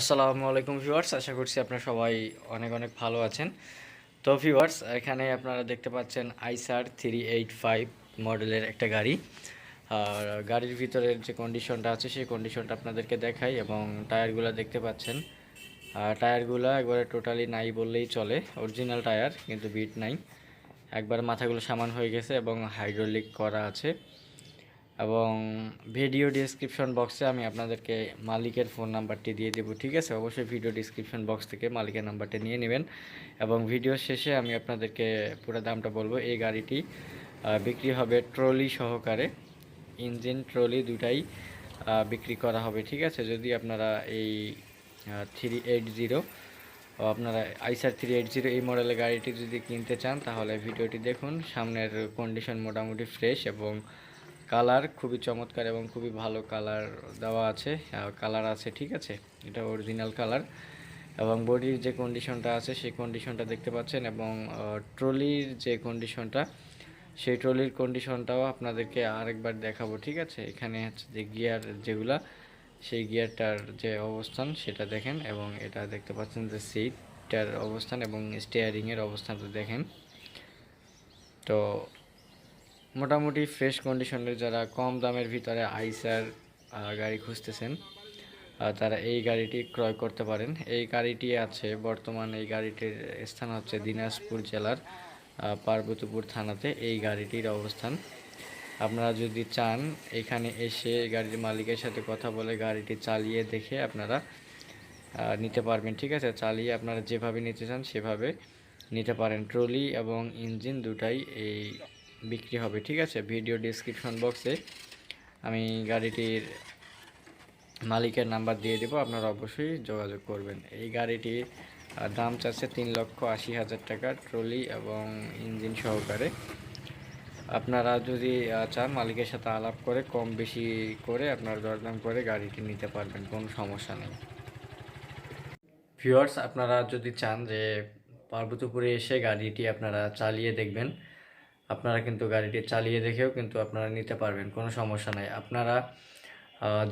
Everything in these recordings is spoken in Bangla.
আসসালামু আলাইকুম ভিউয়ার্স, আশা করছি আপনারা সবাই অনেক অনেক ভালো আছেন। তো ভিউয়ার্স, এখানে আপনারা দেখতে পাচ্ছেন আইসার থ্রি এইট ফাইভ মডেলের একটা গাড়ি। আর গাড়ির ভিতরের যে কন্ডিশনটা আছে, সেই কন্ডিশনটা আপনাদেরকে দেখাই এবং টায়ারগুলো দেখতে পাচ্ছেন। টায়ারগুলো একবারে টোটালি নাই বললেই চলে অরিজিনাল টায়ার, কিন্তু বিট নাই। একবার মাথাগুলো সামান হয়ে গেছে এবং হাইড্রোলিক করা আছে। এবং ভিডিও ডিসক্রিপশন বক্সে আমি আপনাদেরকে মালিকের ফোন নাম্বারটি দিয়ে দেবো, ঠিক আছে? অবশ্যই ভিডিও ডিসক্রিপশন বক্স থেকে মালিকের নাম্বারটা নিয়ে নেবেন এবং ভিডিও শেষে আমি আপনাদেরকে পুরো দামটা বলব, এই গাড়িটি বিক্রি হবে ট্রলি সহকারে। ইঞ্জিন ট্রলি দুটাই বিক্রি করা হবে, ঠিক আছে? যদি আপনারা এই থ্রি এইট জিরো আপনারা আইসার থ্রি এইট জিরো এই মডেলের গাড়িটি যদি কিনতে চান, তাহলে ভিডিওটি দেখুন। সামনের কন্ডিশন মোটামুটি ফ্রেশ এবং কালার খুবই চমৎকার এবং খুবই ভালো কালার দেওয়া আছে। কালার আছে, ঠিক আছে? এটা অরিজিনাল কালার। এবং বডির যে কন্ডিশনটা আছে, সেই কন্ডিশনটা দেখতে পাচ্ছেন এবং ট্রলির যে কন্ডিশনটা সেই ট্রলির কন্ডিশনটাও আপনাদেরকে আরেকবার দেখাবো, ঠিক আছে? এখানে হচ্ছে যে গিয়ার যেগুলা, সেই গিয়ারটার যে অবস্থান, সেটা দেখেন এবং এটা দেখতে পাচ্ছেন যে সিটটার অবস্থান এবং স্টিয়ারিংয়ের অবস্থানটা দেখেন। তো মোটামুটি ফ্রেশ কন্ডিশনের যারা কম দামের ভিতরে আইসার গাড়ি খুঁজতেছেন তারা এই গাড়িটি ক্রয় করতে পারেন। এই গাড়িটি আছে, বর্তমান এই গাড়িটির স্থান হচ্ছে দিনাজপুর জেলার পার্বতীপুর থানাতে এই গাড়িটির অবস্থান। আপনারা যদি চান, এখানে এসে গাড়ির মালিকের সাথে কথা বলে গাড়িটি চালিয়ে দেখে আপনারা নিতে পারবেন, ঠিক আছে? চালিয়ে আপনারা যেভাবে নিতে চান, সেভাবে নিতে পারেন। ট্রলি এবং ইঞ্জিন দুটাই এই বিক্রি হবে, ঠিক আছে? ভিডিও ডিসক্রিপশন বক্সে আমি গাড়িটির মালিকের নাম্বার দিয়ে দেবো, আপনারা অবশ্যই যোগাযোগ করবেন। এই গাড়িটির দাম চাচ্ছে তিন লক্ষ আশি হাজার টাকা, ট্রলি এবং ইঞ্জিন সহকারে। আপনারা যদি চান মালিকের সাথে আলাপ করে, কম বেশি করে আপনার দরদাম করে গাড়িটি নিতে পারবেন, কোনো সমস্যা নেই। ভিউয়ার্স, আপনারা যদি চান যে পার্বতীপুরে এসে গাড়িটি আপনারা চালিয়ে দেখবেন আপনারা কিন্তু গাড়িটি চালিয়ে দেখেও কিন্তু আপনারা নিতে পারবেন, কোনো সমস্যা নাই। আপনারা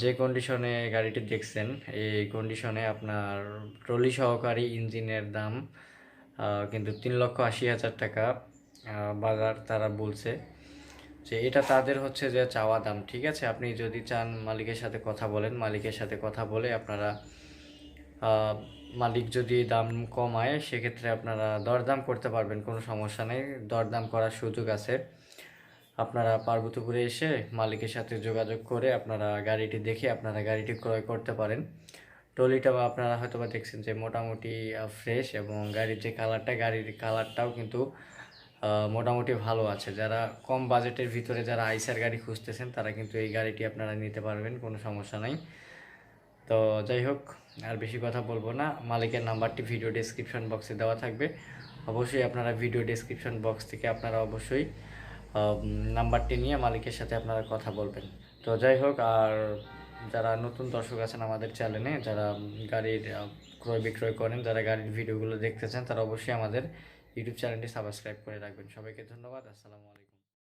যে কন্ডিশনে গাড়িটি দেখছেন, এই কন্ডিশনে আপনার ট্রলি সহকারী ইঞ্জিনের দাম কিন্তু তিন লক্ষ আশি হাজার টাকা বাজার তারা বলছে যে এটা তাদের হচ্ছে যে চাওয়া দাম, ঠিক আছে? আপনি যদি চান মালিকের সাথে কথা বলেন, মালিকের সাথে কথা বলে আপনারা মালিক যদি দাম কমায়, সেক্ষেত্রে আপনারা দরদাম করতে পারবেন, কোনো সমস্যা নেই। দরদাম করার সুযোগ আছে। আপনারা পার্বতীপুরে এসে মালিকের সাথে যোগাযোগ করে আপনারা গাড়িটি দেখে আপনারা গাড়িটি ক্রয় করতে পারেন। ট্রলিটা বা আপনারা হয়তো বা দেখছেন যে মোটামুটি ফ্রেশ এবং গাড়ির যে কালারটা গাড়ির কালারটাও কিন্তু মোটামুটি ভালো আছে। যারা কম বাজেটের ভিতরে যারা আইসার গাড়ি খুঁজতেছেন, তারা কিন্তু এই গাড়িটি আপনারা নিতে পারবেন, কোনো সমস্যা নাই। তো যাই হোক, আর বেশি কথা বলব না। মালিকের নাম্বারটি ভিডিও ডেসক্রিপশন বক্সে দেওয়া থাকবে। অবশ্যই আপনারা ভিডিও ডেসক্রিপশন বক্স থেকে আপনারা অবশ্যই নাম্বারটি নিয়ে মালিকের সাথে আপনারা কথা বলবেন। তো যাই হোক, আর যারা নতুন দর্শক আছেন আমাদের চ্যানেলে যারা গাড়ির ক্রয় বিক্রয় করেন, যারা গাড়ির ভিডিওগুলো দেখতে চান, তারা অবশ্যই আমাদের ইউটিউব চ্যানেলটি সাবস্ক্রাইব করে রাখবেন। সবাইকে ধন্যবাদ, আসসালামু আলাইকুম।